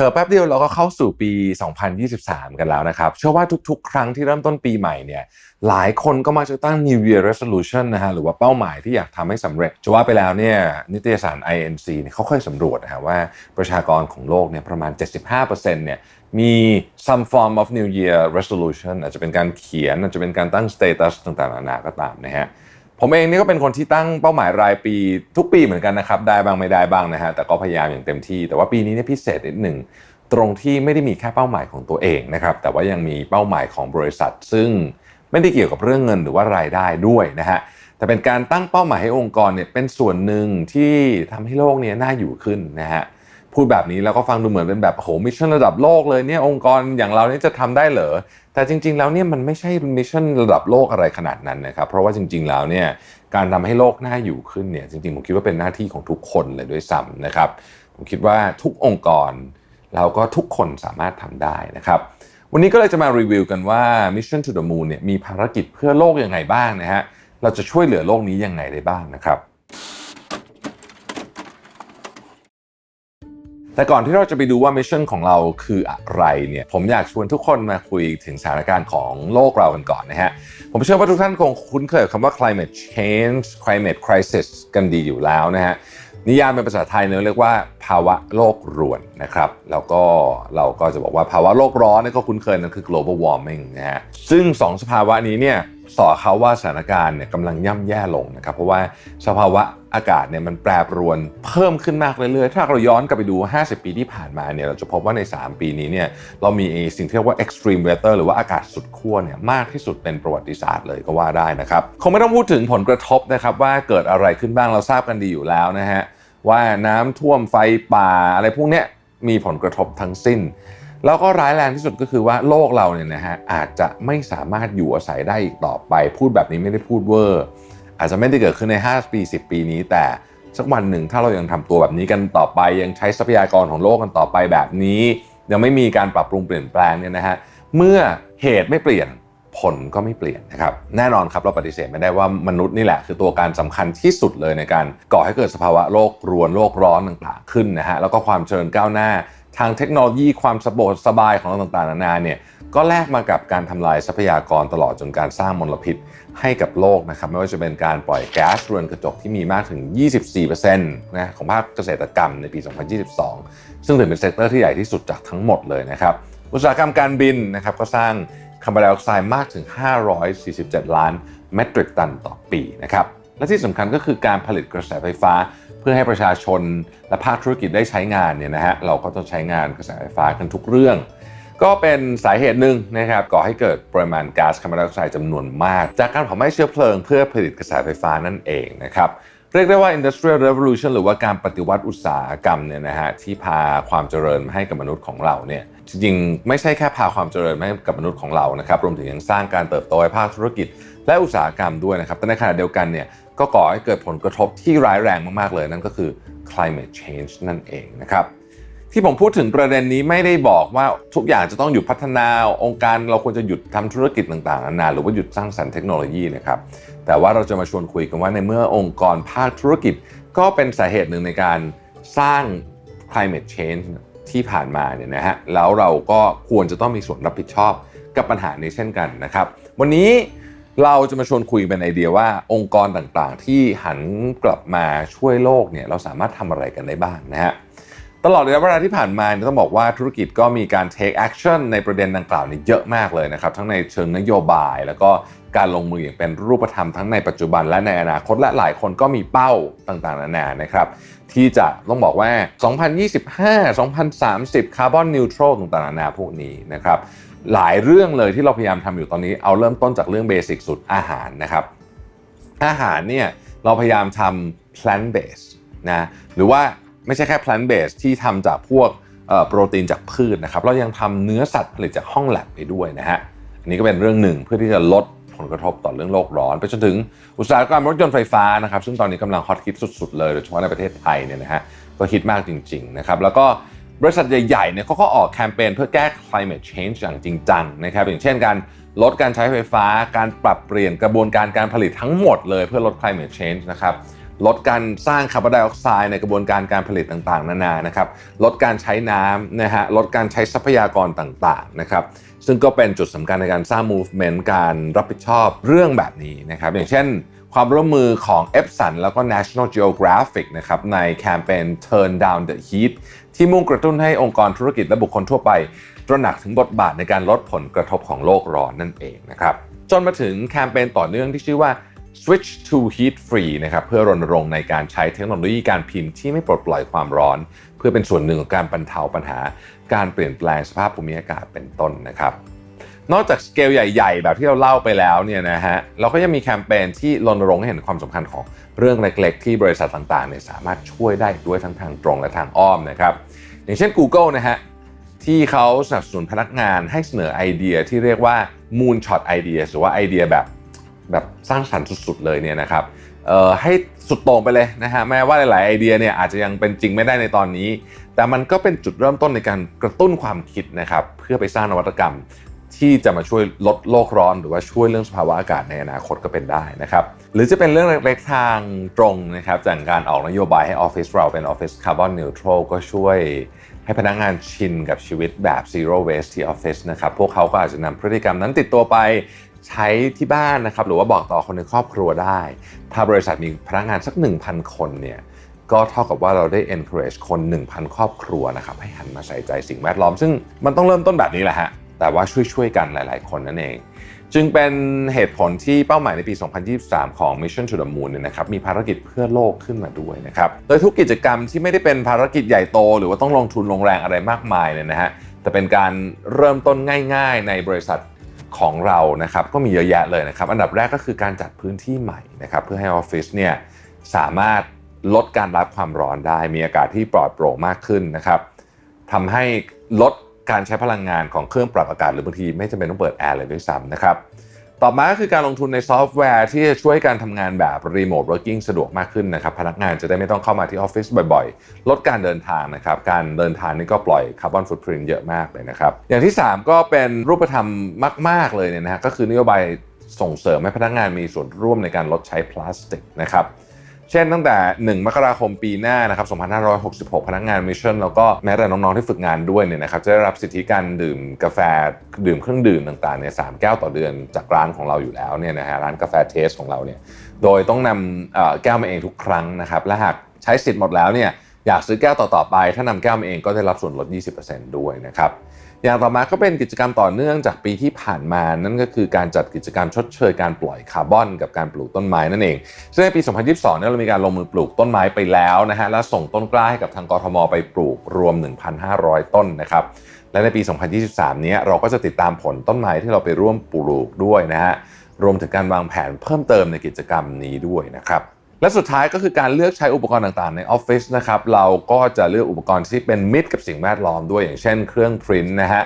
เพอแป๊บเดียวเราก็เข้าสู่ปี 2023 กันแล้วนะครับ เชื่อว่าทุกๆ ครั้งที่เริ่มต้นปีใหม่เนี่ยหลายคนก็มักจะตั้ง New Year Resolution นะฮะหรือว่าเป้าหมายที่อยากทำให้สำเร็จ จะว่าไปแล้วเนี่ยนิตยสาร INC เนี่ยเขาเคยสำรวจนะฮะว่าประชากรของโลกเนี่ยประมาณ 75%เนี่ยมี some form of New Year Resolution อาจจะเป็นการเขียนอาจจะเป็นการตั้ง status ต่างๆ นานาก็ตามนะฮะ ผมเองนี่ก็เป็นคนที่ตั้งเป้าหมายรายปีทุกปีเหมือนกันนะครับ ได้บ้างไม่ได้บ้างนะฮะแต่ก็พยายามอย่างเต็มที่ แต่ว่าปีนี้เนี่ยพิเศษนิดหนึ่งตรงที่ไม่ได้มีแค่เป้าหมายของตัวเองนะครับแต่ว่ายังมีเป้าหมายของบริษัท ซึ่งไม่ได้เกี่ยวกับเรื่องเงินหรือว่ารายได้ด้วยนะฮะแต่เป็นการตั้งเป้าหมายให้องค์กรเนี่ยเป็นส่วนหนึ่งที่ทำให้โลกนี้น่าอยู่ขึ้นนะฮะ พูดแบบนี้แล้วก็ฟังดูเหมือนเป็นแบบโหมิชชั่นระดับโลกเลยเนี่ยองค์กรอย่างเราเนี่ยจะทำได้เหรอแต่จริง ๆ แล้วเนี่ยมันไม่ใช่มิชชั่นระดับโลกอะไรขนาดนั้นนะครับเพราะว่าจริง ๆ แล้วเนี่ยการทำให้โลกน่าอยู่ขึ้นเนี่ยจริงๆผมคิดว่าเป็นหน้าที่ของทุกคนเลยด้วยซ้ำนะครับผมคิดว่าทุกองค์กรเราก็ทุกคนสามารถทำได้นะครับวันนี้ก็เลยจะมารีวิวกันว่า Mission to the Moon เนี่ยมีภารกิจเพื่อโลกยังไงบ้างนะฮะเราจะช่วยเหลือโลกนี้ยังไงได้บ้างนะครับ แต่ก่อนที่เราจะไปดูว่ามิชชั่นของเราคืออะไรเนี่ยผมอยากชวนทุกคนมาคุยถึงสถานการณ์ของโลกเรากันก่อนนะฮะ ผมเชื่อว่าทุกท่านคงคุ้นเคยกับคำว่า climate change climate crisis กันดีอยู่แล้วนะฮะ นิยามเป็นภาษาไทยเนี่ยเรียกว่าภาวะโลกรวนนะครับ แล้วก็เราก็จะบอกว่าภาวะโลกร้อนนี่ก็คุ้นเคยนั่นคือ global warming นะฮะซึ่งสองสภาวะนี้เนี่ยสอเขาว่าสถานการณ์เนี่ยกำลังย่ำแย่ลงนะครับเพราะว่าสภาวะ อากาศเนี่ยมันแปรปรวนเพิ่มขึ้นมากเรื่อยๆ ถ้าเราย้อนกลับไปดู 50 ปีที่ผ่านมาเนี่ยเราจะพบว่าใน 3 ปีนี้เนี่ยเรามีสิ่งที่เรียกว่า extreme weather หรือว่าอากาศสุดขั้วเนี่ยมากที่สุดเป็นประวัติศาสตร์เลยก็ว่าได้นะครับคงไม่ต้องพูดถึงผลกระทบนะครับว่าเกิดอะไรขึ้นบ้างเราทราบกันดีอยู่แล้วนะฮะว่าน้ำท่วมไฟป่าอะไรพวกเนี้ยมีผลกระทบทั้งสิ้น แล้วก็ร้ายแรงที่สุดก็คือว่าโลกเราเนี่ยนะฮะอาจจะไม่สามารถอยู่อาศัยได้อีกต่อไป พูดแบบนี้ไม่ได้พูดเวอร์ อาจจะไม่ได้เกิดขึ้นใน 5 ปี 10 ปีนี้ แต่สักวันหนึ่งถ้าเรายังทำตัวแบบนี้กันต่อไป ยังใช้ทรัพยากรของโลกกันต่อไปแบบนี้ ยังไม่มีการปรับปรุงเปลี่ยนแปลงเนี่ยนะฮะเมื่อเหตุไม่เปลี่ยนผลก็ไม่เปลี่ยนนะครับแน่นอนครับเราปฏิเสธไม่ได้ว่ามนุษย์นี่แหละ คือตัวการสำคัญที่สุดเลยในการก่อให้เกิดสภาวะโลกรวนโลกร้อนต่างๆขึ้นนะฮะแล้วก็ความเจริญก้าวหน้า ทางเทคโนโลยีความสะดวกสบายของต่างๆนานาเนี่ยก็แลกมากับการทำลายทรัพยากรตลอดจนการสร้างมลพิษให้กับโลกนะครับ ไม่ว่าจะเป็นการปล่อยแก๊าซเรือนกระจกที่มีมากถึง 24%นะของภาคเกษตรกรรมในปี 2022 ซึ่งถือเป็นเซกเตอร์ที่ใหญ่ที่สุดจากทั้งหมดเลยนะครับ อุตสาหกรรมการบินนะครับก็สร้างคาร์บอนไดออกไซด์มากถึง 547 ล้านเมตริกตันต่อปีนะครับ และที่สำคัญก็คือการผลิตกระแสไฟฟ้า เพื่อให้ประชาชนและภาคธุรกิจได้ใช้งานเนี่ยนะฮะเราก็ต้องใช้งานกระแสไฟฟ้ากันทุกเรื่อง ก็เป็นสาเหตุหนึ่งนะครับก่อให้เกิดปริมาณก๊าซคาร์บอนไดออกไซด์จำนวนมาก จากการเผาไหม้เชื้อเพลิงเพื่อผลิตกระแสไฟฟ้านั่นเองนะครับ เรียกได้ว่า industrial revolution หรือว่าการปฏิวัติอุตสาหกรรมเนี่ยนะฮะที่พาความเจริญมาให้กับมนุษย์ของเราเนี่ยจริงๆไม่ใช่แค่พาความเจริญมาให้กับมนุษย์ของเรานะครับรวมถึงยังสร้างการเติบโตให้ภาคธุรกิจ และอุตสาหกรรมด้วยนะครับแต่ในขณะเดียวกันเนี่ยก็ก่อให้เกิดผลกระทบที่ร้ายแรงมากๆเลย นั่นก็คือ climate change นั่นเองนะครับที่ผมพูดถึงประเด็นนี้ไม่ได้บอกว่าทุกอย่างจะต้องหยุดพัฒนาองค์การเราควรจะหยุดทำธุรกิจต่างๆนานาหรือว่าหยุดสร้างสรรค์เทคโนโลยีนะครับ แต่ว่าเราจะมาชวนคุยกันว่าในเมื่อองค์กรภาคธุรกิจ ก็เป็นสาเหตุหนึ่งในการสร้าง climate change ที่ผ่านมาเนี่ยนะฮะแล้วเราก็ควรจะต้องมีส่วนรับผิดชอบกับปัญหานี้เช่นกันนะครับ วันนี้เราจะมาชวนคุยเป็นไอเดียว่าองค์กรต่างๆ ที่หันกลับมาช่วยโลกเนี่ยเราสามารถทำอะไรกันได้บ้างนะฮะตลอดระยะเวลาที่ผ่านมาต้องบอกว่าธุรกิจก็มีการ take action ในประเด็นดังกล่าวนี้เยอะมากเลยนะครับ ทั้งในเชิงนโยบาย แล้วก็ การลงมืออย่างเป็นรูปธรรมทั้งในปัจจุบันและในอนาคตและหลายคนก็มีเป้าต่างๆ นานานะครับ ที่จะต้องบอกว่า 2025 2030 คาร์บอนนิวทรัลต่างๆ นานาพวกนี้นะครับ หลายเรื่องเลยที่เราพยายามทำอยู่ตอนนี้เอาเริ่มต้นจากเรื่องเบสิกสุดอาหารนะครับ อาหารเนี่ยเราพยายามทำ plant based นะหรือว่าไม่ใช่แค่ plant based ที่ทำจากพวกโปรตีนจากพืชนะครับ เรายังทำเนื้อสัตว์ผลิตจากห้องแลบไปด้วยนะฮะอันนี้ก็เป็นเรื่องหนึ่งเพื่อที่จะลด ผลกระทบต่อเรื่องโลกร้อน ไปจนถึงอุตสาหกรรมรถยนต์ไฟฟ้านะครับซึ่งตอนนี้กำลังฮอตฮิตสุด ๆ เลยโดยเฉพาะในประเทศไทยเนี่ยนะฮะก็ฮิตมากจริงๆนะครับแล้วก็บริษัทใหญ่ๆเนี่ยเขาก็ออกแคมเปญเพื่อแก้ climate change อย่างจริงจังนะครับอย่างเช่นการลดการใช้ไฟฟ้า การปรับเปลี่ยนกระบวนการการผลิตทั้งหมดเลยเพื่อลด climate change นะครับ ลดการสร้างคาร์บอนไดออกไซด์ในกระบวนการการผลิตต่างๆ นานานะครับลดการใช้น้ำนะฮะลดการใช้ทรัพยากรต่างๆนะครับซึ่งก็เป็นจุดสำคัญในการสร้าง movement การรับผิดชอบเรื่องแบบนี้นะครับอย่างเช่นความร่วมมือของ Epson แล้วก็ National Geographic นะครับในแคมเปญ Turn Down the Heat ที่มุ่งกระตุ้นให้องค์กรธุรกิจและบุคคลทั่วไป ตระหนักถึงบทบาทในการลดผลกระทบของโลกร้อนนั่นเองนะครับจนมาถึงแคมเปญต่อเนื่องที่ชื่อว่า Switch to Heat Free นะครับเพื่อรณรงค์ในการใช้เทคโนโลยีการพิมพ์ที่ไม่ปลดปล่อยความร้อน เพื่อเป็นส่วนหนึ่งของการบรรเทาปัญหา การเปลี่ยนแปลงสภาพภูมิอากาศเป็นต้นนะครับนอกจากสเกลใหญ่ ๆ แบบที่เราเล่าไปแล้วเนี่ยนะฮะเราก็ยังมีแคมเปญที่รณรงค์ให้เห็นความสำคัญของเรื่องเล็ก ๆ ที่บริษัทต่างๆเนี่ยสามารถช่วยได้ด้วยทั้งทางตรงและทางอ้อมนะครับอย่างเช่น Google นะฮะที่เขาสนับสนุนพนักงานให้เสนอไอเดียที่เรียกว่า Moonshot Ideas หรือว่าไอเดียแบบ แบบสร้างสรรค์สุดๆเลยเนี่ยนะครับให้สุดโต่งไปเลยนะฮะแม้ว่าหลายๆไอเดียเนี่ยอาจจะยังเป็นจริงไม่ได้ในตอนนี้ แต่มันก็เป็นจุดเริ่มต้นในการกระตุ้นความคิดนะครับเพื่อไปสร้างนวัตกรรม ที่จะมาช่วยลดโลกร้อน หรือว่าช่วยเรื่องสภาวะอากาศในอนาคตก็เป็นได้นะครับหรือจะเป็นเรื่องเล็กๆทางตรงนะครับจากการออกนโยบายให้ออฟฟิศเราเป็นออฟฟิศคาร์บอนนิวทรัลก็ช่วยให้พนักงานชินกับชีวิตแบบ zero waste ที่ออฟฟิศนะครับ พวกเขาก็อาจจะนำพฤติกรรมนั้นติดตัวไป ใช้ที่บ้านนะครับหรือว่าบอกต่อคนในครอบครัวได้ ถ้าบริษัทมีพนักงานสัก 1,000 คนเนี่ยก็เท่ากับว่าเราได้ encourage คน 1,000 ครอบครัวนะครับให้หันมาใส่ใจสิ่งแวดล้อม ซึ่งมันต้องเริ่มต้นแบบนี้แหละฮะแต่ว่าช่วยๆกันหลาย ๆ คนนั่นเอง จึงเป็นเหตุผลที่เป้าหมายในปี 2023 ของ Mission to the Moon เนี่ยนะครับมีภารกิจเพื่อโลกขึ้นมาด้วยนะครับโดยทุกกิจกรรมที่ไม่ได้เป็นภารกิจใหญ่โต หรือว่าต้องลงทุนลงแรงอะไรมากมายเนี่ยนะฮะแต่เป็นการเริ่มต้นง่าย ๆ ในบริษัท ของเรานะครับก็มีเยอะแยะเลยนะครับ อันดับแรกก็คือการจัดพื้นที่ใหม่นะครับเพื่อให้ออฟฟิศเนี่ยสามารถลดการรับความร้อนได้ มีอากาศที่ปลอดโปร่งมากขึ้นนะครับทำให้ลดการใช้พลังงานของเครื่องปรับอากาศหรือบางทีไม่จำเป็นต้องเปิดแอร์เลยด้วยซ้ำนะครับ ต่อมาก็คือการลงทุนในซอฟต์แวร์ที่จะช่วยการทำงานแบบรีโมทเวิร์กิ่งสะดวกมากขึ้นนะครับ พนักงานจะได้ไม่ต้องเข้ามาที่ออฟฟิศบ่อยๆ ลดการเดินทางนะครับ การเดินทางนี่ก็ปล่อยคาร์บอนฟุตพิ้นเยอะมากเลยนะครับ อย่างที่ 3 ก็เป็นรูปธรรมมาก ๆ เลยเนี่ยนะฮะก็คือนโยบายส่งเสริมให้พนักงานมีส่วนร่วมในการลดใช้พลาสติกนะครับ เช่นตั้งแต่ 1 มกราคมปีหน้านะครับ 2566 พนักงานมิชชั่นแล้วก็แม้แต่น้องๆที่ฝึกงานด้วยเนี่ยนะครับจะได้รับสิทธิการดื่มกาแฟดื่มเครื่องดื่มต่างๆเนี่ยสแก้วต่อเดือนจากร้านของเราอยู่แล้วเนี่ยนะฮะร้านกาแฟเทสของเราเนี่ยโดยต้องนำแก้วมาเองทุกครั้งนะครับและหากใช้สิทธิ์หมดแล้วเนี่ยอยากซื้อแก้วต่อๆไป ถ้านำแก้วมาเองก็ได้รับส่วนลด 20%ด้วยนะครับ อย่างต่อมาก็เป็นกิจกรรมต่อเนื่องจากปีที่ผ่านมานั่นก็คือการจัดกิจกรรมชดเชยการปล่อยคาร์บอนกับการปลูกต้นไม้นั่นเองซึ่งในปี 2022เนี่ยเรามีการลงมือปลูกต้นไม้ไปแล้วนะฮะและส่งต้นกล้าให้กับทางกรทมไปปลูกรวม 1,500 ต้นนะครับและในปี 2023เนี้ยเราก็จะติดตามผลต้นไม้ที่เราไปร่วมปลูกด้วยนะฮะรวมถึงการวางแผนเพิ่มเติมในกิจกรรมนี้ด้วยนะครับ และสุดท้ายก็คือการเลือกใช้อุปกรณ์ต่างๆ ในออฟฟิศนะครับเราก็จะเลือกอุปกรณ์ที่เป็นมิตรกับสิ่งแวดล้อมด้วยอย่างเช่นเครื่องพรินท์นะฮะ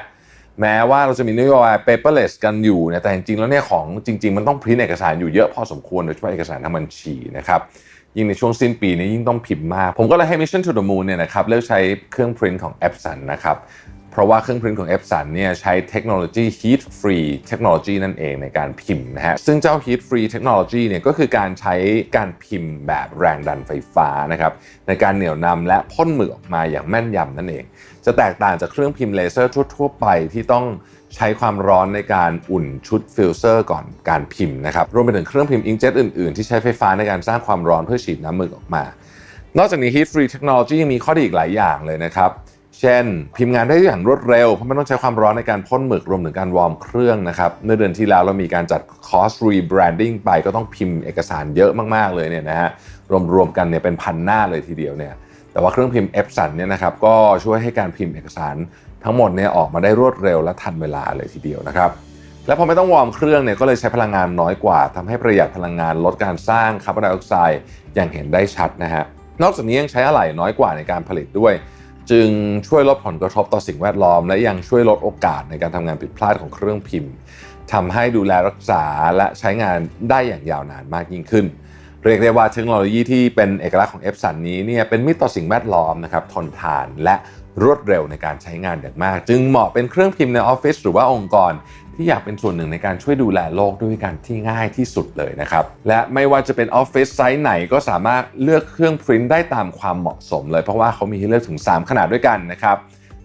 แม้ว่าเราจะมีนโยบาย paperless กันอยู่เนี่ยแต่จริงๆแล้วเนี่ยของจริง ๆ มันต้องพิมพ์เอกสารอยู่เยอะพอสมควรโดยเฉพาะเอกสารทางบัญชีนะครับยิ่งในช่วงสิ้นปีนี้ยิ่งต้องพิมพ์มาก ผมก็เลยให้ Mission to the Moon เนี่ยนะครับเลือกใช้เครื่องพรินท์ของ Epson นะครับ เพราะว่าเครื่องพรินท์ของ Epson เนี่ยใช้เทคโนโลยี heat free technology นั่นเองในการพิมพ์นะฮะ ซึ่งเจ้า heat free technology เนี่ยก็คือการใช้การพิมพ์แบบแรงดันไฟฟ้านะครับในการเหนี่ยวนำและพ่นหมึกออกมาอย่างแม่นยำนั่นเอง จะแตกต่างจากเครื่องพิมพ์เลเซอร์ทั่ว ๆ ไปที่ต้องใช้ความร้อนในการอุ่นชุดฟิลเซอร์ก่อนการพิมพ์นะครับ รวมไปถึงเครื่องพิมพ์อิงเจ็ตอื่นๆ ที่ใช้ไฟฟ้าในการสร้างความร้อนเพื่อฉีดน้ำหมึกออกมา นอกจากนี้ heat free technology ยังมีข้อดีอีกหลายอย่างเลยนะครับ เช่น พิมพ์งานได้อย่างรวดเร็ว เพราะไม่ต้องใช้ความร้อนในการพ่นหมึกรวมถึงการวอร์มเครื่องนะครับ เมื่อเดือนที่แล้วเรามีการจัด cost rebranding ไปก็ต้องพิมพ์เอกสารเยอะมาก ๆ เลยเนี่ยนะฮะรวมๆกันเนี่ยเป็นพันหน้าเลยทีเดียวเนี่ยแต่ว่าเครื่องพิมพ์ Epson เนี่ยนะครับก็ช่วยให้การพิมพ์เอกสารทั้งหมดเนี่ยออกมาได้รวดเร็วและทันเวลาเลยทีเดียวนะครับและพอไม่ต้องวอร์มเครื่องเนี่ยก็เลยใช้พลังงานน้อยกว่าทำให้ประหยัดพลังงานลดการสร้างคาร์บอนไดออกไซด์อย่างเห็นได้ชัดนะฮะนอกจากนี้ยังใช้อะไหล่น้อยกว่าในการผลิตด้วย จึงช่วยลดผลกระทบต่อสิ่งแวดล้อม และยังช่วยลดโอกาสในการทำงานผิดพลาดของเครื่องพิมพ์ทำให้ดูแลรักษาและใช้งานได้อย่างยาวนานมากยิ่งขึ้น เรียกได้ว่าเทคโนโลยีที่เป็นเอกลักษณ์ของเอฟสันนี้เนี่ยเป็นมิตรต่อสิ่งแวดล้อมนะครับทนทานและรวดเร็วในการใช้งานอย่างมาก จึงเหมาะเป็นเครื่องพิมพ์ในออฟฟิศหรือว่าองค์กร ที่อยากเป็นส่วนหนึ่งในการช่วยดูแลโลกด้วยการที่ง่ายที่สุดเลยนะครับ และไม่ว่าจะเป็นออฟฟิศไซส์ไหนก็สามารถเลือกเครื่องพิมพ์ได้ตามความเหมาะสมเลย เพราะว่าเขามีให้เลือกถึง 3 ขนาดด้วยกันนะครับ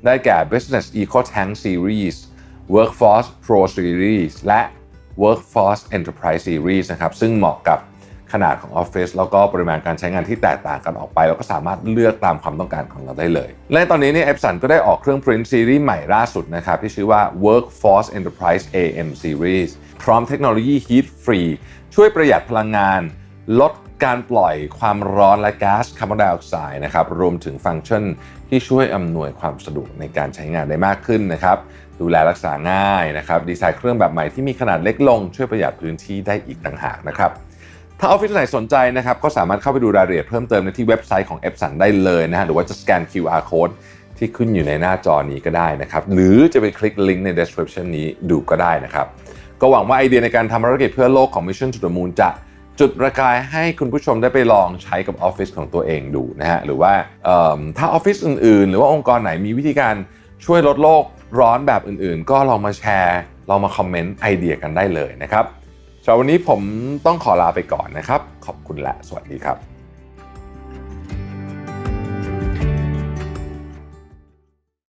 ได้แก่ Business Eco Tank Series Workforce Pro Series และ Workforce Enterprise Series นะครับซึ่งเหมาะกับ ขนาดของออฟฟิศแล้วก็ปริมาณการใช้งานที่แตกต่างกันออกไปแล้วก็สามารถเลือกตามความต้องการของเราได้เลย และตอนนี้เนี่ยเอฟสันก็ได้ออกเครื่อง Print Series ใหม่ล่าสุดนะครับที่ชื่อว่า Workforce Enterprise AM Series พร้อมเทคโนโลยี Heat Free ช่วยประหยัดพลังงาน ลดการปล่อยความร้อนและก๊าซคาร์บอนไดออกไซด์นะครับรวมถึงฟังก์ชันที่ช่วยอำนวยความสะดวกในการใช้งานได้มากขึ้นนะครับดูแลรักษาง่ายนะครับดีไซน์เครื่องแบบใหม่ที่มีขนาดเล็กลง ช่วยประหยัดพื้นที่ได้อีกต่างหากนะครับ ถ้าออฟฟิศไหนสนใจนะครับก็สามารถเข้าไปดูรายละเอียดเพิ่มเติมในที่เว็บไซต์ของ Epson ได้เลยนะฮะหรือว่าจะสแกน QR code ที่ขึ้นอยู่ในหน้าจอนี้ก็ได้นะครับ หรือจะไปคลิกลิงก์ใน description นี้ดูก็ได้นะครับ ก็หวังว่าไอเดียในการทำภารกิจเพื่อโลกของ Mission to the Moon จะจุดประกายให้คุณผู้ชมได้ไปลองใช้กับออฟฟิศของตัวเองดูนะฮะหรือว่าถ้าออฟฟิศอื่นๆ หรือว่าองค์กรไหนมีวิธีการช่วยลดโลกร้อนแบบอื่นๆ ก็ลองมาแชร์ลองมาคอมเมนต์ไอเดียกันได้เลยนะครับ สำหรับวันนี้ผมต้องขอลาไปก่อนนะครับ ขอบคุณและสวัสดีครับ